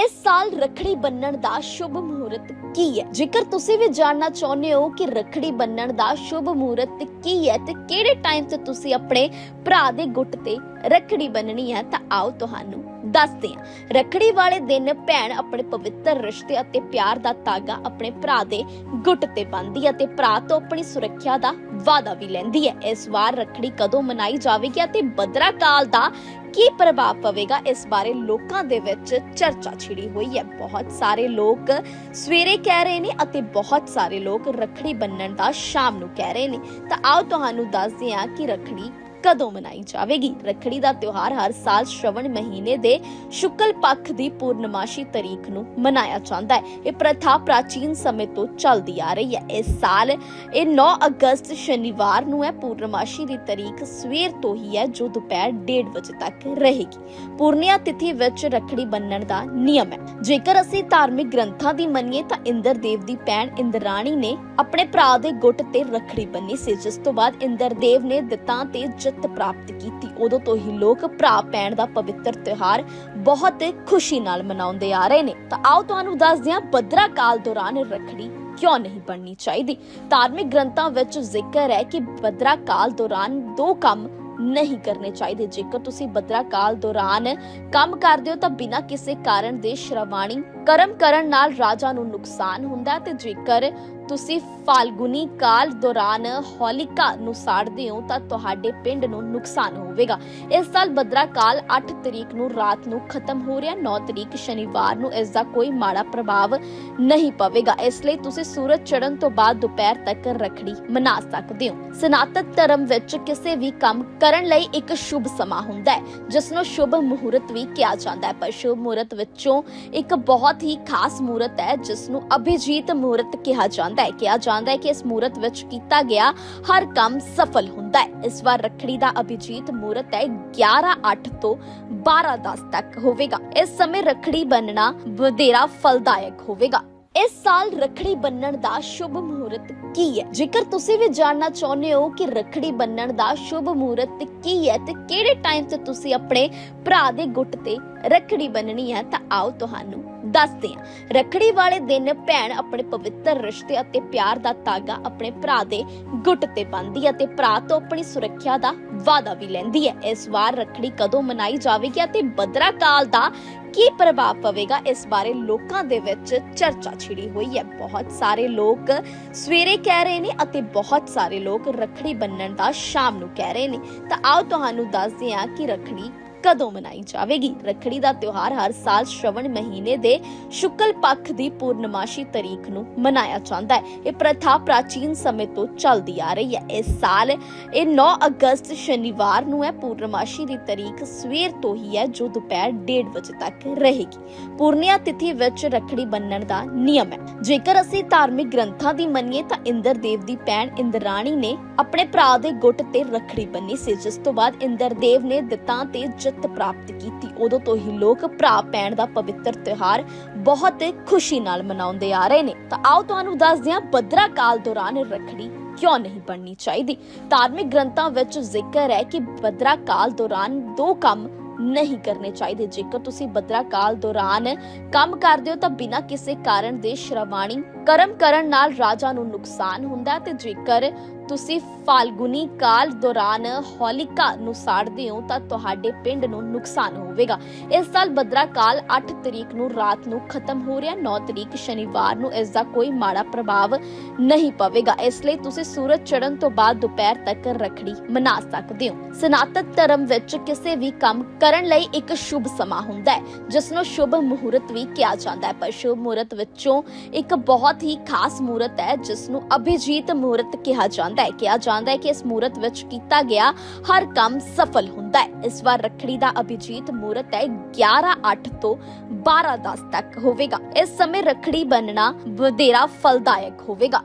ਇਸ ਸਾਲ ਰੱਖੜੀ ਬੰਨਣ ਦਾ ਸ਼ੁਭ ਮਹੂਰਤ ਕੀ ਹੈ? ਜੇਕਰ ਤੁਸੀਂ ਵੀ ਜਾਣਨਾ ਚਾਹੁੰਦੇ ਹੋ ਕਿ ਰੱਖੜੀ ਬੰਨਣ ਦਾ ਸ਼ੁਭ ਮਹੂਰਤ ਕੀ ਹੈ, ਤੇ ਕਿਹੜੇ ਟਾਈਮ ਤੇ ਤੁਸੀਂ ਆਪਣੇ ਭਰਾ ਦੇ ਗੁੱਟ ਤੇ ਰੱਖੜੀ ਬੰਨਣੀ ਹੈ, ਤਾਂ ਆਓ ਤੁਹਾਨੂੰ ਦੱਸਦੇ ਹਾਂ। ਰੱਖੜੀ ਵਾਲੇ ਦਿਨ ਭੈਣ ਆਪਣੇ ਪਵਿੱਤਰ ਰਿਸ਼ਤੇ ਅਤੇ ਪਿਆਰ ਦਾ ਤਾਗਾ ਆਪਣੇ ਭਰਾ ਦੇ ਗੁੱਟ ਤੇ ਬੰਨ੍ਹਦੀ ਹੈ ਤੇ ਭਰਾ ਤੋਂ ਆਪਣੀ ਸੁਰੱਖਿਆ ਦਾ ਵਾਅਦਾ ਵੀ ਲੈਂਦੀ ਹੈ। ਇਸ ਵਾਰ ਰੱਖੜੀ ਕਦੋਂ ਮਨਾਈ ਜਾਵੇਗੀ ਅਤੇ ਬਦਰਾ ਕਾਲ ਦਾ ਕੀ ਪ੍ਰਭਾਵ ਪਵੇਗਾ ਇਸ ਬਾਰੇ ਲੋਕਾਂ ਦੇ ਵਿੱਚ ਚਰਚਾ ਛਿੜੀ ਹੋਈ ਹੈ। ਬਹੁਤ ਸਾਰੇ ਲੋਕ ਸਵੇਰੇ ਕਹਿ ਰਹੇ ਨੇ ਅਤੇ ਬਹੁਤ ਸਾਰੇ ਲੋਕ ਰੱਖੜੀ ਬੰਨਣ ਦਾ ਸ਼ਾਮ ਨੂੰ ਕਹਿ ਰਹੇ ਨੇ। ਤਾਂ ਆਓ ਤੁਹਾਨੂੰ ਦੱਸਦੇ ਹਾਂ ਕਿ ਰੱਖੜੀ ਕਦੋਂ ਮਨਾਈ ਜਾਵੇਗੀ? ਰੱਖੜੀ ਦਾ ਤਿਉਹਾਰ ਹਰ ਸਾਲ ਸ਼ਰਵਣ ਮਹੀਨੇ ਦੇ ਸ਼ੁਕਲ ਪੱਖ ਦੀ ਪੂਰਨਮਾਸ਼ੀ ਤਰੀਕ ਨੂੰ ਮਨਾਇਆ ਜਾਂਦਾ ਹੈ। ਇਹ ਪ੍ਰਥਾ ਪ੍ਰਾਚੀਨ ਸਮੇਂ ਤੋਂ ਚੱਲਦੀ ਆ ਰਹੀ ਹੈ। ਇਸ ਸਾਲ ਇਹ 9 ਅਗਸਤ ਸ਼ਨੀਵਾਰ ਨੂੰ ਹੈ। ਪੂਰਨਮਾਸ਼ੀ ਦੀ ਤਰੀਕ ਸਵੇਰ ਤੋਂ ਹੀ ਹੈ, ਜੋ ਦੁਪਹਿਰ 1:30 ਵਜੇ ਤੱਕ ਰਹੇਗੀ। ਪੂਰਨਿਆ ਤਿਥੀ ਵਿੱਚ ਰੱਖੜੀ ਬੰਨਣ ਦਾ ਨਿਯਮ ਹੈ। ਜੇਕਰ ਅਸੀਂ ਧਾਰਮਿਕ ਗ੍ਰੰਥਾਂ ਦੀ ਮੰਨੀਏ ਤਾਂ ਇੰਦਰ ਦੇਵ ਦੀ ਭੈਣ ਇੰਦਰਾਣੀ ਨੇ ਆਪਣੇ ਭਰਾ ਦੇ ਗੁੱਟ ਤੇ ਰੱਖੜੀ ਬੰਨੀ ਸੀ, ਜਿਸ ਤੋਂ ਬਾਅਦ ਇੰਦਰਦੇਵ ਨੇ ਦਿੱਤਾਂ ਤੇ ਜਿੱਤ ਪ੍ਰਾਪਤ ਕੀਤੀ। ਉਦੋਂ ਤੋਂ ਹੀ ਲੋਕ ਭਰਾ ਭੈਣ ਦਾ ਪਵਿੱਤਰ ਤਿਉਹਾਰ ਬਹੁਤ ਖੁਸ਼ੀ ਨਾਲ ਮਨਾਉਂਦੇ ਆ ਰਹੇ ਨੇ। ਤਾਂ ਆਓ ਤੁਹਾਨੂੰ ਦੱਸਦੇ ਹਾਂ, ਭਦਰਾ ਕਾਲ ਦੌਰਾਨ ਰੱਖੜੀ ਕਿਉਂ ਨਹੀਂ ਬਣਨੀ ਚਾਹੀਦੀ? ਧਾਰਮਿਕ ਗ੍ਰੰਥਾਂ ਵਿੱਚ ਜ਼ਿਕਰ ਹੈ ਕਿ ਬਦਰਾ ਕਾਲ ਦੌਰਾਨ ਦੋ ਕੰਮ ਨਹੀਂ ਕਰਨੇ ਚਾਹੀਦੇ। ਜੇਕਰ ਤੁਸੀਂ ਬਦਰਾ ਕਾਲ ਦੌਰਾਨ ਕੰਮ ਕਰਦੇ ਹੋ ਤਾਂ ਬਿਨਾਂ ਕਿਸੇ ਕਾਰਨ ਦੇ ਸ਼ਰਵਾਣੀ ਕਰਮ ਕਰਨ ਨਾਲ ਰਾਜਾ ਨੂੰ ਨੁਕਸਾਨ ਹੁੰਦਾ ਤੇ ਜੇਕਰ ਤੁਸੀਂ ਫਾਲਗੁਨੀ ਕਾਲ ਦੌਰਾਨ ਹੋਲਿਕਾ ਨੂੰ ਸਾੜਦੇ ਹੋ ਤਾਂ ਤੁਹਾਡੇ ਪਿੰਡ ਨੂੰ ਨੁਕਸਾਨ ਹੋਵੇਗਾ। ਇਸ ਸਾਲ ਭਦਰਾ ਕਾਲ 8 ਤਰੀਕ ਨੂੰ ਰਾਤ ਨੂੰ ਖਤਮ ਹੋ ਰਿਹਾ 9 ਤਰੀਕ ਸ਼ਨੀਵਾਰ ਨੂੰ ਇਸ ਦਾ ਕੋਈ ਮਾੜਾ ਪ੍ਰਭਾਵ ਨਹੀਂ ਪਵੇਗਾ। ਇਸ ਲਈ ਤੁਸੀਂ ਸੂਰਜ ਚੜ੍ਹਨ ਤੋਂ ਬਾਅਦ ਦੁਪਹਿਰ ਤੱਕ ਰੱਖੜੀ ਮਨਾ ਸਕਦੇ ਹੋ। ਸਨਾਤਨ ਧਰਮ ਵਿੱਚ ਕਿਸੇ ਵੀ ਕੰਮ ਕਰਨ ਲਈ ਇੱਕ ਸ਼ੁਭ ਸਮਾਂ ਹੁੰਦਾ ਹੈ, ਜਿਸ ਨੂੰ ਸ਼ੁਭ ਮਹੂਰਤ ਵੀ ਕਿਹਾ ਜਾਂਦਾ ਹੈ। ਪਰ ਸ਼ੁਭ ਮਹੂਰਤ ਵਿੱਚੋਂ ਇੱਕ ਬਹੁਤ ਹੀ ਖਾਸ ਮੂਰਤ ਹੈ ਜਿਸ ਨੂੰ ਅਭਿਜੀਤ ਮੂਰਤ ਕਿਹਾ ਜਾਂਦਾ ਹੈ। ਕਿਹਾ ਜਾਂਦਾ ਹੈ ਕਿ ਇਸ ਮਹੂਰਤ ਵਿੱਚ ਕੀਤਾ ਗਿਆ ਹਰ ਕੰਮ ਸਫਲ ਹੁੰਦਾ ਹੈ। ਇਸ ਵਾਰ ਰੱਖੜੀ ਦਾ ਅਭਿਜੀਤ ਮਹੂਰਤ ਹੈ 11:08 ਤੋਂ 12:10 ਤੱਕ ਹੋਵੇਗਾ। ਇਸ ਸਮੇਂ ਰੱਖੜੀ ਬੰਨਣਾ ਵਧੇਰਾ ਫਲਦਾਇਕ ਹੋਵੇਗਾ। ਇਸ ਸਾਲ ਰੱਖੜੀ ਬੰਨਣ ਦਾ ਸ਼ੁਭ ਮਹੂਰਤ ਕੀ ਹੈ? ਜੇਕਰ ਤੁਸੀਂ ਵੀ ਜਾਣਨਾ ਚਾਹੁੰਦੇ ਹੋ ਕਿ ਰੱਖੜੀ ਬੰਨਣ ਦਾ ਸ਼ੁਭ ਮਹੂਰਤ ਕੀ ਹੈ, ਤੇ ਕਿਹੜੇ ਟਾਈਮ ਤੇ ਤੁਸੀਂ ਆਪਣੇ ਭਰਾ ਦੇ ਗੁੱਟ ਤੇ ਰੱਖੜੀ ਬੰਨਣੀ ਹੈ, ਤਾਂ ਆਓ ਤੁਹਾਨੂੰ ਦੱਸਦੇ ਹਾਂ। ਰੱਖੜੀ ਵਾਲੇ ਦਿਨ ਭੈਣ ਆਪਣੇ ਪਵਿੱਤਰ ਰਿਸ਼ਤੇ ਅਤੇ ਪਿਆਰ ਦਾ ਤਾਗਾ ਆਪਣੇ ਭਰਾ ਦੇ ਗੁੱਟ ਤੇ ਬੰਨ੍ਹਦੀ ਹੈ ਤੇ ਭਰਾ ਤੋਂ ਆਪਣੀ ਸੁਰੱਖਿਆ ਦਾ ਵਾਅਦਾ ਵੀ ਲੈਂਦੀ ਹੈ। ਇਸ ਵਾਰ ਰੱਖੜੀ ਕਦੋਂ ਮਨਾਈ ਜਾਵੇਗੀ ਅਤੇ ਬਦਰਾ ਕਾਲ ਦਾ ਕੀ ਪ੍ਰਭਾਵ ਪਵੇਗਾ, ਇਸ ਬਾਰੇ ਲੋਕਾਂ ਦੇ ਵਿੱਚ ਚਰਚਾ ਛਿੜੀ ਹੋਈ ਹੈ। ਬਹੁਤ ਸਾਰੇ ਲੋਕ ਸਵੇਰੇ ਕਹਿ ਰਹੇ ਨੇ ਅਤੇ ਬਹੁਤ ਸਾਰੇ ਲੋਕ ਰੱਖੜੀ ਬੰਨਣ ਦਾ ਸ਼ਾਮ ਨੂੰ ਕਹਿ ਰਹੇ ਨੇ। ਤਾਂ ਆਓ ਤੁਹਾਨੂੰ ਦੱਸਦੇ ਹਾਂ ਕਿ ਰੱਖੜੀ ਕਦੋਂ ਮਨਾਈ ਜਾਵੇਗੀ? ਰੱਖੜੀ ਦਾ ਤਿਉਹਾਰ ਹਰ ਸਾਲ ਸ਼ਰਵਣ ਮਹੀਨੇ ਦੇ ਸ਼ੁਕਲ ਪੱਖ ਦੀ ਪੂਰਨਮਾਸ਼ੀ ਤਰੀਕ ਨੂੰ ਮਨਾਇਆ ਜਾਂਦਾ ਹੈ। ਇਹ ਪ੍ਰਥਾ ਪ੍ਰਾਚੀਨ ਸਮੇਂ ਤੋਂ ਚੱਲਦੀ ਆ ਰਹੀ ਹੈ। ਇਸ ਸਾਲ ਇਹ 9 ਅਗਸਤ ਸ਼ਨੀਵਾਰ ਨੂੰ ਹੈ। ਪੂਰਨਮਾਸ਼ੀ ਦੀ ਤਰੀਕ ਸਵੇਰ ਤੋਂ ਹੀ ਹੈ, ਜੋ ਦੁਪਹਿਰ 1:30 ਵਜੇ ਤੱਕ ਰਹੇਗੀ। ਪੂਰਨਿਆ ਤਿਥੀ ਵਿੱਚ ਰੱਖੜੀ ਬੰਨਣ ਦਾ ਨਿਯਮ ਹੈ। ਜੇਕਰ ਅਸੀਂ ਧਾਰਮਿਕ ਗ੍ਰੰਥਾਂ ਦੀ ਮੰਨੀਏ ਤਾਂ ਇੰਦਰ ਦੇਵ ਦੀ ਭੈਣ ਇੰਦਰਾਣੀ ਨੇ ਆਪਣੇ ਭਰਾ ਦੇ ਗੁੱਟ ਤੇ ਰੱਖੜੀ ਬੰਨੀ ਸੀ। ਜਿਸ ਤੋਂ ਬਾਅਦ ਇੰਦਰਦੇਵ ਨੇ ਦਿੱਤਾਂ ਤੇ ਜਿੱਤ ਪ੍ਰਾਪਤ ਕੀਤੀ, ਉਦੋਂ ਤੋਂ ਹੀ ਲੋਕ ਭਰਾ ਭੈਣ ਦਾ ਪਵਿੱਤਰ ਤਿਉਹਾਰ ਬਹੁਤ ਖੁਸ਼ੀ ਨਾਲ ਮਨਾਉਂਦੇ ਆ ਰਹੇ ਨੇ। ਤਾਂ ਆਓ ਤੁਹਾਨੂੰ ਦੱਸਦੇ ਹਾਂ, ਭਦਰਾ ਕਾਲ ਦੌਰਾਨ ਰੱਖੜੀ ਕਿਉਂ ਨਹੀਂ ਬਣਨੀ ਚਾਹੀਦੀ? ਧਾਰਮਿਕ ਗ੍ਰੰਥਾਂ ਵਿੱਚ ਜ਼ਿਕਰ ਹੈ ਕਿ ਬਦਰਾ ਕਾਲ ਦੌਰਾਨ ਦੋ ਕੰਮ ਨਹੀਂ ਕਰਨੇ ਚਾਹੀਦੇ। ਜੇਕਰ ਤੁਸੀਂ ਬਦਰਾ ਕਾਲ ਦੌਰਾਨ ਕੰਮ ਕਰਦੇ ਹੋ ਤਾਂ ਬਿਨਾਂ ਕਿਸੇ ਕਾਰਨ ਦੇ ਸ਼ਰਵਾਣੀ ਕਰਮ ਕਰਨ ਨਾਲ ਰਾਜਾ ਨੂੰ ਨੁਕਸਾਨ ਹੁੰਦਾ ਤੇ ਜੇਕਰ ਤੁਸੀਂ ਫਾਲਗੁਨੀ ਕਾਲ ਦੌਰਾਨ ਹੋਲਿਕਾ ਨੂੰ ਸਾੜਦੇ ਹੋ ਤਾਂ ਤੁਹਾਡੇ ਪਿੰਡ ਨੂੰ ਨੁਕਸਾਨ ਹੋਵੇਗਾ। ਇਸ ਸਾਲ ਭਦਰਾ ਕਾਲ 8 ਤਰੀਕ ਨੂੰ ਰਾਤ ਨੂੰ ਖਤਮ ਹੋ ਰਿਹਾ 9 ਤਰੀਕ ਸ਼ਨੀਵਾਰ ਨੂੰ ਇਸ ਦਾ ਕੋਈ ਮਾੜਾ ਪ੍ਰਭਾਵ ਨਹੀਂ ਪਵੇਗਾ। ਇਸ ਲਈ ਤੁਸੀਂ ਸੂਰਜ ਚੜ੍ਹਨ ਤੋਂ ਬਾਅਦ ਦੁਪਹਿਰ ਤੱਕ ਰੱਖੜੀ ਮਨਾ ਸਕਦੇ ਹੋ। ਸਨਾਤਨ ਧਰਮ ਵਿੱਚ ਕਿਸੇ ਵੀ ਕੰਮ ਕਰਨ ਲਈ ਇੱਕ ਸ਼ੁਭ ਸਮਾਂ ਹੁੰਦਾ ਹੈ, ਜਿਸ ਨੂੰ ਸ਼ੁਭ ਮੁਹੂਰਤ ਵੀ ਕਿਹਾ ਜਾਂਦਾ ਹੈ। ਪਰ ਸ਼ੁਭ ਮੁਹੂਰਤ ਵਿੱਚੋਂ ਇੱਕ ਬਹੁਤ ਹੀ ਖਾਸ ਮਹੂਰਤ ਹੈ ਜਿਸ ਨੂੰ ਅਭਿਜੀਤ ਮੂਰਤ ਕਿਹਾ ਜਾਂਦਾ ਹੈ। ਕਿਹਾ ਜਾਂਦਾ ਹੈ ਕਿ ਇਸ ਮੂਰਤ ਵਿੱਚ ਕੀਤਾ ਗਿਆ ਹਰ ਕੰਮ ਸਫਲ ਹੁੰਦਾ ਹੈ। ਇਸ ਵਾਰ ਰੱਖੜੀ ਦਾ ਅਭਿਜੀਤ ਮੂਰਤ ਹੈ 11:08 ਤੋਂ 12:10 ਤੱਕ ਹੋਵੇਗਾ। ਇਸ ਸਮੇਂ ਰੱਖੜੀ ਬੰਨਣਾ ਵਧੇਰਾ ਫਲਦਾਇਕ ਹੋਵੇਗਾ।